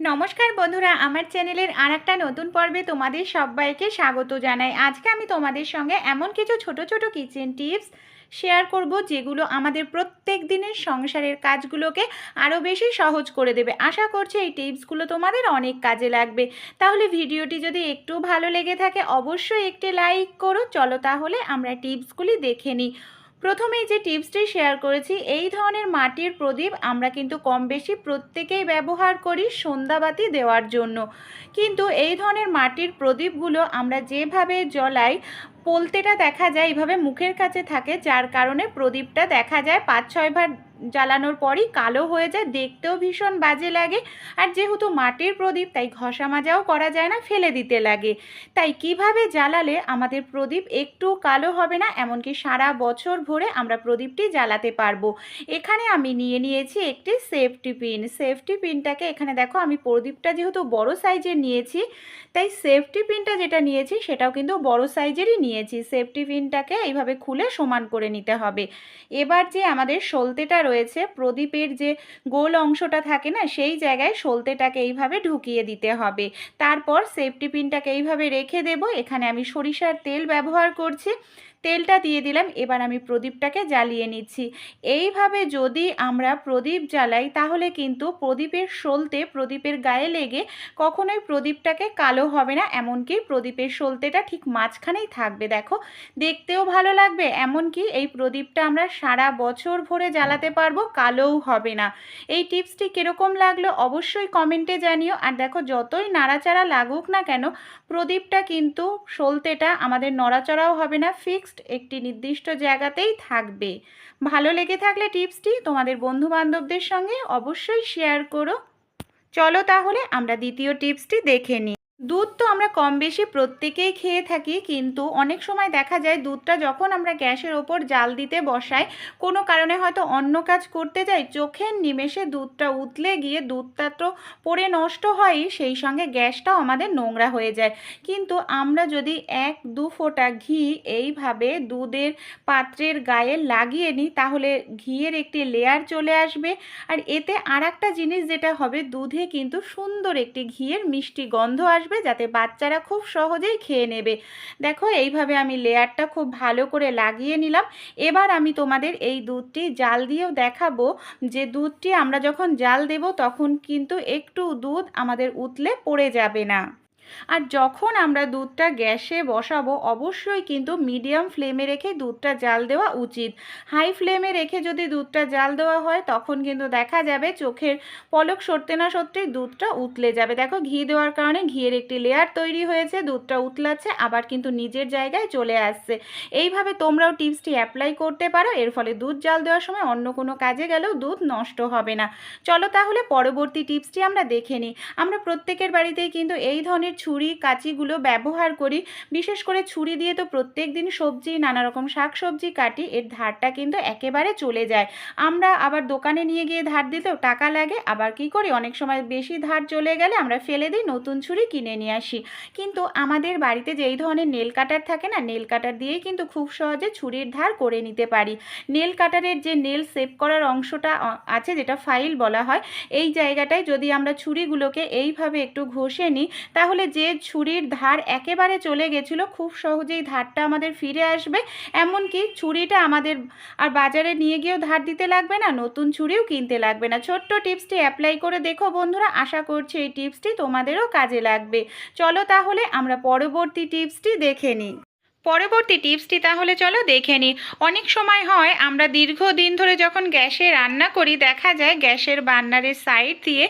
নমস্কার বন্ধুরা, আমার চ্যানেলের আর একটা নতুন পর্বে তোমাদের সবাইকে স্বাগত জানাই। আজকে আমি তোমাদের সঙ্গে এমন কিছু ছোট ছোট কিচেন টিপস শেয়ার করব, যেগুলো আমাদের প্রত্যেক দিনের সংসারের কাজগুলোকে আরও বেশি সহজ করে দেবে। আশা করছি এই টিপসগুলো তোমাদের অনেক কাজে লাগবে। তাহলে ভিডিওটি যদি একটু ভালো লেগে থাকে, অবশ্যই একটি লাইক করো। চলো তাহলে আমরা টিপসগুলি দেখে নিই। প্রথমেই যে টিপসটি শেয়ার করেছি, এই ধরনের মাটির প্রদীপ আমরা কিন্তু কম বেশি প্রত্যেকেই ব্যবহার করি সন্ধ্যাবাতি দেওয়ার জন্য। কিন্তু এই ধরনের মাটির প্রদীপগুলো আমরা যেভাবে জ্বলাই, পোলতেটা দেখা যায় এইভাবে মুখের কাছে থাকে, যার কারণে প্রদীপটা দেখা যায় পাঁচ ছয়বার জ্বালানোর পরই কালো হয়ে যায়, দেখতেও ভীষণ বাজে লাগে। আর যেহেতু মাটির প্রদীপ, তাই ঘষা মাজাও করা যায় না, ফেলে দিতে লাগে। তাই কীভাবে জ্বালালে আমাদের প্রদীপ একটু কালো হবে না, এমনকি সারা বছর ভরে আমরা প্রদীপটি জ্বালাতে পারব? এখানে আমি নিয়ে নিয়েছি একটি সেফটি পিন। সেফটি পিনটাকে এখানে দেখো, আমি প্রদীপটা যেহেতু বড় সাইজের নিয়েছি, তাই সেফটি পিনটা যেটা নিয়েছি, সেটাও কিন্তু বড় সাইজেরই নিয়েছি। সেফটি পিনটাকে এইভাবে খুলে সমান করে নিতে হবে। এবার যে আমাদের সলতেটা রয়েছে, প্রদীপের যে গোল অংশটা থাকে না, সেই জায়গায় সলতেটাকে এইভাবে ঢুকিয়ে দিতে হবে। তারপর সেফটি পিনটাকে এইভাবে রেখে দেব। এখানে আমি সরিষার তেল ব্যবহার করছি। তেলটা দিয়ে দিলাম, এবার আমি প্রদীপটাকে জ্বালিয়ে নিচ্ছি। এইভাবে যদি আমরা প্রদীপ জ্বালাই, তাহলে কিন্তু প্রদীপের সলতে, প্রদীপের গায়ে লেগে কখনোই প্রদীপটাকে কালো হবে না, এমনকি প্রদীপের সলতেটা ঠিক মাঝখানেই থাকবে। দেখো, দেখতেও ভালো লাগবে, এমনকি এই প্রদীপটা আমরা সারা বছর ভরে জ্বালাতে পারব, কালোও হবে না। এই টিপসটি কীরকম লাগল অবশ্যই কমেন্টে জানিও। আর দেখো, যতই নাড়াচাড়া লাগুক না কেন, প্রদীপটা কিন্তু সলতেটা আমাদের নড়াচড়াও হবে না ফিক্সড একটি নির্দিষ্ট জায়গাতেই থাকবে। ভালো লেগে থাকলে টিপসটি তোমাদের বন্ধু বান্ধবদের সঙ্গে অবশ্যই শেয়ার করো। চলো তাহলে আমরা দ্বিতীয় টিপসটি দেখে নিই। দুধ তো আমরা কম বেশি প্রত্যেকেই খেয়ে থাকি, কিন্তু অনেক সময় দেখা যায় দুধটা যখন আমরা গ্যাসের ওপর জাল দিতে বসাই, কোনো কারণে হয়তো অন্য কাজ করতে যাই, চোখের নিমেষে দুধটা উতলে গিয়ে দুধটা তো পড়ে নষ্ট হয়ই সেই সঙ্গে গ্যাসটাও আমাদের নোংরা হয়ে যায়। কিন্তু আমরা যদি এক দু ফোঁটা ঘি এইভাবে দুধের পাত্রের গায়ে লাগিয়ে নিই, তাহলে ঘিয়ের একটি লেয়ার চলে আসবে। আর এতে আর জিনিস যেটা হবে, দুধে কিন্তু সুন্দর একটি ঘিয়ের মিষ্টি গন্ধ আসবে। যাতে বাচ্চারা খুব সহজেই খেয়ে নেবে। দেখো, এইভাবে আমি লেয়ারটা খুব ভালো করে লাগিয়ে নিলাম। এবার আমি তোমাদের এই দুধটি জাল দিয়েও দেখাবো যে দুধটি আমরা যখন জাল দেব তখন কিন্তু একটু দুধ আমাদের উতলে পড়ে যাবে না। আর যখন আমরা দুধটা গ্যাসে বসাবো, অবশ্যই কিন্তু মিডিয়াম ফ্লেমে রেখে দুধটা জাল দেওয়া উচিত। হাই ফ্লেমে রেখে যদি দুধটা জাল দেওয়া হয়, তখন কিন্তু দেখা যাবে চোখের পলক সরতে না সরতেই দুধটা উতলে যাবে। দেখো, ঘি দেওয়ার কারণে ঘিয়ের একটি লেয়ার তৈরি হয়েছে, দুধটা উতলাচ্ছে, আবার কিন্তু নিজের জায়গায় চলে আসছে। এইভাবে তোমরাও টিপসটি অ্যাপ্লাই করতে পারো, এর ফলে দুধ জাল দেওয়ার সময় অন্য কোনো কাজে গেলেও দুধ নষ্ট হবে না। চলো তাহলে পরবর্তী টিপসটি আমরা দেখে নিই। আমরা প্রত্যেকের বাড়িতেই কিন্তু এই ধরনের ছুরি, কাঁচিগুলো ব্যবহার করি। বিশেষ করে ছুরি দিয়ে তো প্রত্যেক দিন সবজি নানা রকম শাক সবজি কাটি, এর ধারটা কিন্তু একেবারে চলে যায়। আমরা আবার দোকানে নিয়ে গিয়ে ধার দিতেও টাকা লাগে, আবার কি করি? অনেক সময় বেশি ধার চলে গেলে আমরা ফেলে দিই, নতুন ছুরি কিনে নিয়ে আসি। কিন্তু আমাদের বাড়িতে যেই ধরনের নেল কাটার থাকে না, নেল কাটার দিয়েই কিন্তু খুব সহজে ছুরির ধার করে নিতে পারি। নেল কাটারের যে নেল সেভ করার অংশটা আছে যেটা ফাইল বলা হয়, এই জায়গাটায় যদি আমরা ছুরিগুলোকে এইভাবে একটু ঘষে নিই, তাহলে যে ছুরির ধার একেবারে চলে গেছিল, খুব সহজেই ধারটা আমাদের ফিরে আসবে। এমনকি ছুরিটা আমাদের আর বাজারে নিয়ে গিয়েও ধার দিতে লাগবে না, নতুন ছুরিও কিনতে লাগবে না। ছোট্ট টিপসটি অ্যাপ্লাই করে দেখো বন্ধুরা, আশা করছি এই টিপসটি তোমাদেরও কাজে লাগবে। চলো তাহলে আমরা পরবর্তী টিপসটি দেখে নিই। পরবর্তী টিপসটি তাহলে চলো দেখে নিই অনেক সময় হয় আমরা দীর্ঘদিন ধরে যখন গ্যাসে রান্না করি, দেখা যায় গ্যাসের বান্নারের সাইড দিয়ে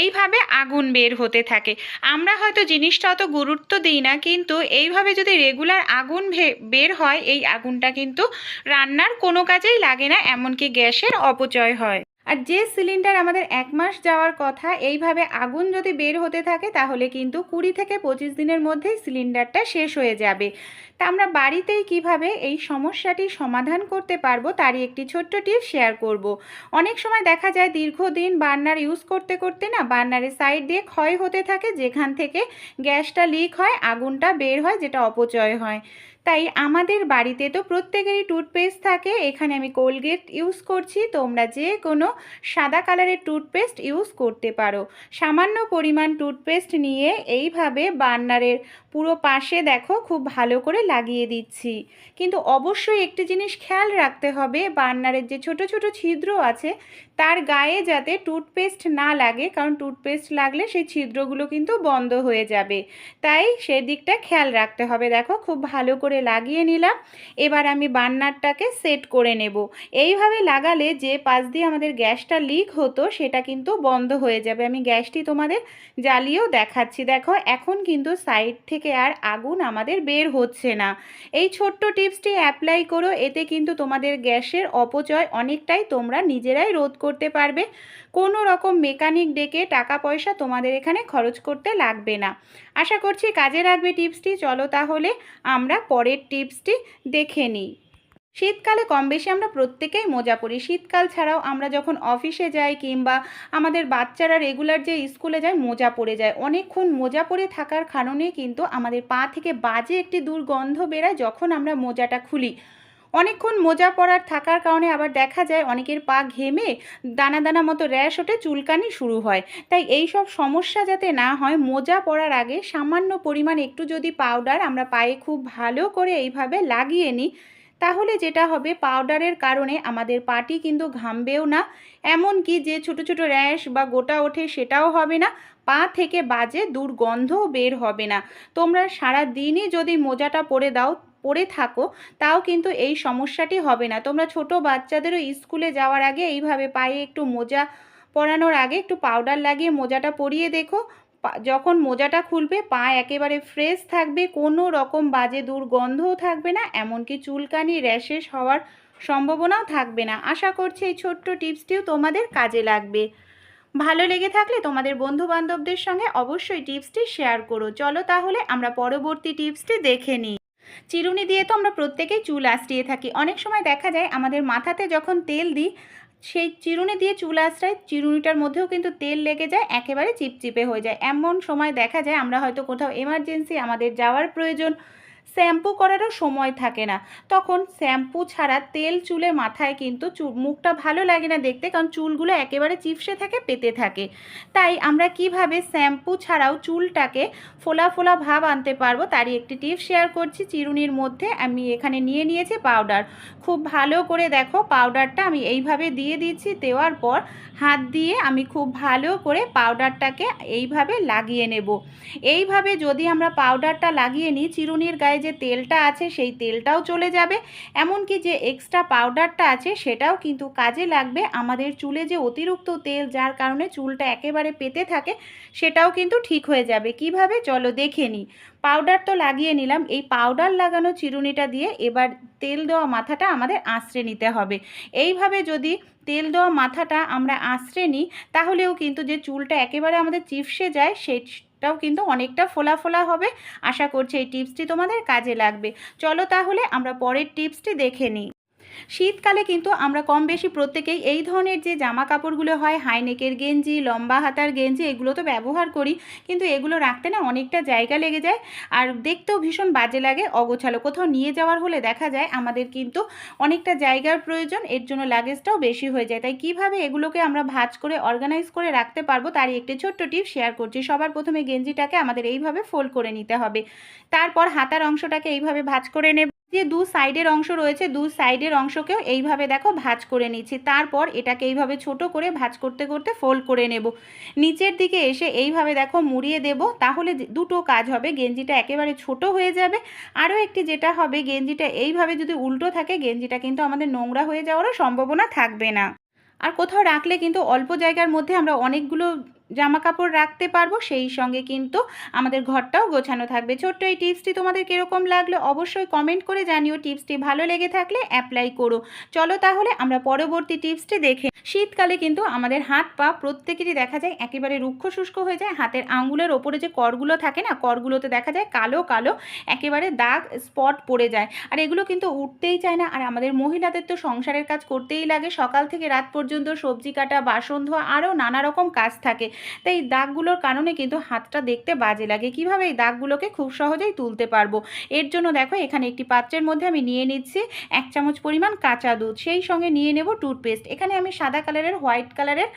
এইভাবে আগুন বের হতে থাকে। আমরা হয়তো জিনিসটা অত গুরুত্ব দিই না, কিন্তু এইভাবে যদি রেগুলার আগুন বের হয়, এই আগুনটা কিন্তু রান্নার কোনো কাজেই লাগে না, এমনকি গ্যাসের অপচয় হয়। আর যে সিলিন্ডার আমাদের এক মাস যাওয়ার কথা, এইভাবে আগুন যদি বের হতে থাকে, তাহলে কিন্তু কুড়ি থেকে পঁচিশ দিনের মধ্যেই সিলিন্ডারটা শেষ হয়ে যাবে তা আমরা বাড়িতেই কীভাবে এই সমস্যাটি সমাধান করতে পারব, তারই একটি ছোট্ট টিপ শেয়ার করব। অনেক সময় দেখা যায় দীর্ঘদিন বার্নার ইউজ করতে করতে না, বার্নারের সাইড দিয়ে ক্ষয় হতে থাকে, যেখান থেকে গ্যাসটা লিক হয়, আগুনটা বের হয়, যেটা অপচয় হয় তাই আমাদের বাড়িতে তো প্রত্যেকেরই টুথপেস্ট থাকে। এখানে আমি কোলগেট ইউজ করছি। তোমরা যে কোনো সাদা কালারের টুথপেস্ট ইউজ করতে পারো। সামান্য পরিমাণ টুথপেস্ট নিয়ে এইভাবে বার্নারের পুরো পাশে দেখো, খুব ভালো করে লাগিয়ে দিচ্ছি। কিন্তু অবশ্যই একটি জিনিস খেয়াল রাখতে হবে বার্নারের যে ছোট ছোট ছিদ্র আছে তার গায়ে যাতে টুথপেস্ট না লাগে, কারণ টুথপেস্ট লাগলে সেই ছিদ্রগুলো কিন্তু বন্ধ হয়ে যাবে। তাই সেদিকটা খেয়াল রাখতে হবে। দেখো, খুব ভালো করে লাগিয়ে নিলাম। এবার আমি বার্নারটাকে সেট করে নেব। এইভাবে লাগালে যে পাশ দিয়ে আমাদের গ্যাসটা লিক হতো, সেটা কিন্তু বন্ধ হয়ে যাবে। আমি গ্যাসটি তোমাদের জ্বালিয়েও দেখাচ্ছি। দেখো, এখন কিন্তু সাইড থেকে আর আগুন আমাদের বের হচ্ছে না। এই ছোট্ট টিপসটি অ্যাপ্লাই করো। এতে কিন্তু তোমাদের গ্যাসের অপচয় অনেকটাই তোমরা নিজেরাই রোধ করতে পারবে। কোনো রকম মেকানিক ডেকে টাকা পয়সা তোমাদের এখানে খরচ করতে লাগবে না। আশা করছি কাজে লাগবে টিপসটি। চলো তাহলে আমরা পরের টিপসটি দেখে নিই। শীতকালে কম বেশি আমরা প্রত্যেকেই মজা পরি শীতকাল ছাড়াও আমরা যখন অফিসে যাই কিংবা আমাদের বাচ্চারা রেগুলার যে স্কুলে যায়, মোজা পড়ে যায়। অনেকক্ষণ মোজা পড়ে থাকার কারণে কিন্তু আমাদের পা থেকে বাজে একটি দুর্গন্ধ বেরায় যখন আমরা মোজাটা খুলি। অনেকক্ষণ মোজা পরার থাকার কারণে আবার দেখা যায় অনেকের পা ঘেমে দানা দানা মতো র্যাশ ওঠে, চুলকানি শুরু হয়। তাই এই সব সমস্যা যাতে না হয়, মোজা পরার আগে সামান্য পরিমাণ একটু যদি পাউডার আমরা পায়ে খুব ভালো করে এইভাবে লাগিয়ে নিই, তাহলে যেটা হবে, পাউডারের কারণে আমাদের পাটি কিন্তু ঘামবেও না। এমনকি যে ছোট ছোট র্যাশ বা গোটা ওঠে সেটাও হবে না, পা থেকে বাজে দুর্গন্ধও বের হবে না। তোমরা সারা দিনই যদি মোজাটা পরে দাও পরে থাকো, তাও কিন্তু এই সমস্যাটি হবে না। তোমরা ছোট বাচ্চাদেরও স্কুলে যাওয়ার আগে এইভাবে পায়ে একটু মোজা পরানোর আগে একটু পাউডার লাগিয়ে মোজাটা পরিয়ে দেখো। যখন মোজাটা খুলবে, পা একেবারে ফ্রেশ থাকবে, কোনো রকম বাজে দুর্গন্ধও থাকবে না, এমনকি চুলকানি, র্যাশেস হওয়ার সম্ভাবনাও থাকবে না। আশা করছি এই ছোট্ট টিপসটিও তোমাদের কাজে লাগবে। ভালো লেগে থাকলে তোমাদের বন্ধু বান্ধবদের সঙ্গে অবশ্যই টিপসটি শেয়ার করো। চলো তাহলে আমরা পরবর্তী টিপসটি দেখে নিই। চিরুনি দিয়ে তো আমরা প্রত্যেকেই চুল আশ্রিয়ে থাকি। অনেক সময় দেখা যায় আমাদের মাথাতে যখন তেল দিই, সেই চিরুনি দিয়ে চুল আশ্রয় চিরুনিটার মধ্যেও কিন্তু তেল লেগে যায়, একেবারে চিপচিপে হয়ে যায়। এমন সময় দেখা যায় আমরা হয়তো কোথাও এমার্জেন্সি আমাদের যাওয়ার প্রয়োজন শ্যাম্পু করারও সময় থাকে না। তখন শ্যাম্পু ছাড়া তেল চুলে মাথায় কিন্তু মুখটা ভালো লাগে না দেখতে কারণ চুলগুলো একেবারে চিপসে থাকে, পেতে থাকে। তাই আমরা কীভাবে শ্যাম্পু ছাড়াও চুলটাকে ফোলা ফোলা ভাব আনতে পারব তারই একটি টিপস শেয়ার করছি। চিরুনির মধ্যে আমি এখানে নিয়ে নিয়েছি পাউডার। খুব ভালো করে দেখো পাউডারটা আমি এইভাবে দিয়ে দিচ্ছি, দেওয়ার পর হাত দিয়ে আমি খুব ভালো করে পাউডারটাকে এইভাবে লাগিয়ে নেব। এইভাবে যদি আমরা পাউডারটা লাগিয়ে নিই, চিরুনির গায়ে যে তেলটা আছে সেই তেলটাও চলে যাবে। এমনকি যে এক্সট্রা পাউডারটা আছে সেটাও কিন্তু কাজে লাগবে। আমাদের চুলে যে অতিরিক্ত তেল যার কারণে চুলটা একেবারে পেতে থাকে, সেটাও কিন্তু ঠিক হয়ে যাবে। কীভাবে? চলো দেখে নিই পাউডার তো লাগিয়ে নিলাম। এই পাউডার লাগানো চিরুনিটা দিয়ে এবার তেল দেওয়া মাথাটা আমাদের আঁচড়ে নিতে হবে। এইভাবে যদি তেল দেওয়া মাথাটা আমরা আঁচড়ে নিই, তাহলেও কিন্তু যে চুলটা একেবারে আমাদের চিপসে যায় সেটাও কিন্তু অনেকটা ফোলা ফোলা হবে। আশা করছি এই টিপসটি তোমাদের কাজে লাগবে। চলো তাহলে আমরা পরের টিপসটি দেখে নিই। শীতকালে কিন্তু আমরা কম বেশি প্রত্যেকেই এই ধরনের যে জামা কাপড়গুলো হয়, হাইনেকের গেঞ্জি, লম্বা হাতার গেঞ্জি, এগুলো তো ব্যবহার করি। কিন্তু এগুলো রাখতে না অনেকটা জায়গা লেগে যায় আর দেখতেও ভীষণ বাজে লাগে। অগোছালো কোথাও নিয়ে যাওয়ার হলে দেখা যায় আমাদের কিন্তু অনেকটা জায়গার প্রয়োজন, এর জন্য লাগেজটাও বেশি হয়ে যায়। তাই কীভাবে এগুলোকে আমরা ভাজ করে, অর্গানাইজ করে রাখতে পারব তারই একটি ছোট্ট টিপ শেয়ার করছি। সবার প্রথমে গেঞ্জিটাকে আমাদের এইভাবে ফোল্ড করে নিতে হবে। তারপর হাতার অংশটাকে এইভাবে ভাঁজ করে নেব। যে দু সাইডের অংশ রয়েছে, দু সাইডের অংশকেও এইভাবে দেখো ভাঁজ করে নিচ্ছি। তারপর এটাকে এইভাবে ছোট করে ভাঁজ করতে করতে ফোল্ড করে নেব। নিচের দিকে এসে এইভাবে দেখো মুড়িয়ে দেব, তাহলে দুটো কাজ হবে। গেঞ্জিটা একেবারে ছোট হয়ে যাবে। আরও একটি যেটা হবে, গেঞ্জিটা এইভাবে যদি উল্টো থাকে, গেঞ্জিটা কিন্তু আমাদের নোংরা হয়ে যাওয়ারও সম্ভাবনা থাকবে না। আর কোথাও রাখলে কিন্তু অল্প জায়গার মধ্যে আমরা অনেকগুলো জামা কাপড় রাখতে পারব, সেই সঙ্গে কিন্তু আমাদের ঘরটাও গোছানো থাকবে। ছোট্ট এই টিপসটি তোমাদের কীরকম লাগল অবশ্যই কমেন্ট করে জানিও। টিপসটি ভালো লেগে থাকলে অ্যাপ্লাই করো। চলো তাহলে আমরা পরবর্তী টিপসটি দেখে শীতকালে কিন্তু আমাদের হাত পা প্রত্যেকেরই দেখা যায় একেবারে রুক্ষ শুষ্ক হয়ে যায়। হাতের আঙ্গুলের ওপরে যে করগুলো থাকে না, করগুলোতে দেখা যায় কালো কালো একেবারে দাগ স্পট পড়ে যায়। আর এগুলো কিন্তু উঠতেই চায় না। আর আমাদের মহিলাদের তো সংসারের কাজ করতেই লাগে। সকাল থেকে রাত পর্যন্ত সবজি কাটা, বাসন ধোয়া, আরও নানা রকম কাজ থাকে। তাই এই দাগগুলোর কারণে কিন্তু হাতটা দেখতে বাজে লাগে। কীভাবে এই দাগগুলোকে খুব সহজেই তুলতে পারব? এর জন্য দেখো, এখানে একটি পাত্রের মধ্যে আমি নিয়ে নিচ্ছি এক চামচ পরিমাণ কাঁচা দুধ। সেই সঙ্গে নিয়ে নেব টুথপেস্ট। এখানে আমি সাদা কালারের, হোয়াইট কালারের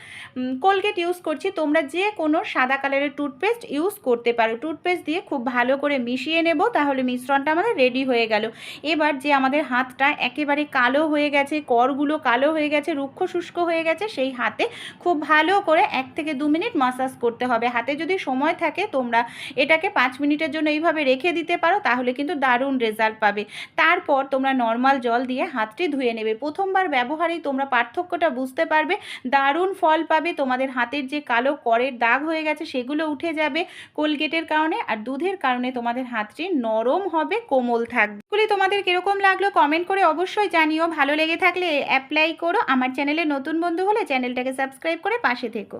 কোলগেট ইউজ করছি। তোমরা যে কোনো সাদা কালারের টুথপেস্ট ইউজ করতে পারো। টুথপেস্ট দিয়ে খুব ভালো করে মিশিয়ে নেব, তাহলে মিশ্রণটা আমাদের রেডি হয়ে গেল। এবার যে আমাদের হাতটা একেবারে কালো হয়ে গেছে, করগুলো কালো হয়ে গেছে, রুক্ষ শুষ্ক হয়ে গেছে, সেই হাতে খুব ভালো করে এক থেকে দু মিনিট মাসাজ করতে হবে। হাতে যদি সময় থাকে তোমরা এটাকে পাঁচ মিনিটের জন্য এইভাবে রেখে দিতে পারো, তাহলে কিন্তু দারুণ রেজাল্ট পাবে। তারপর তোমরা নর্মাল জল দিয়ে হাতটি ধুয়ে নেবে। প্রথমবার ব্যবহারেই তোমরা পার্থক্যটা বুঝতে পারবে। দারুণ ফল পাবে। তোমাদের হাতের যে কালো করের দাগ হয়ে গেছে সেগুলো উঠে যাবে কোলগেটের কারণে। আর দুধের কারণে তোমাদের হাতটি নরম হবে, কোমল থাকবে। এগুলি তোমাদের কীরকম লাগল কমেন্ট করে অবশ্যই জানিও। ভালো লেগে থাকলে অ্যাপ্লাই করো। আমার চ্যানেলে নতুন বন্ধু হলে চ্যানেলটাকে সাবস্ক্রাইব করে পাশে থেকো।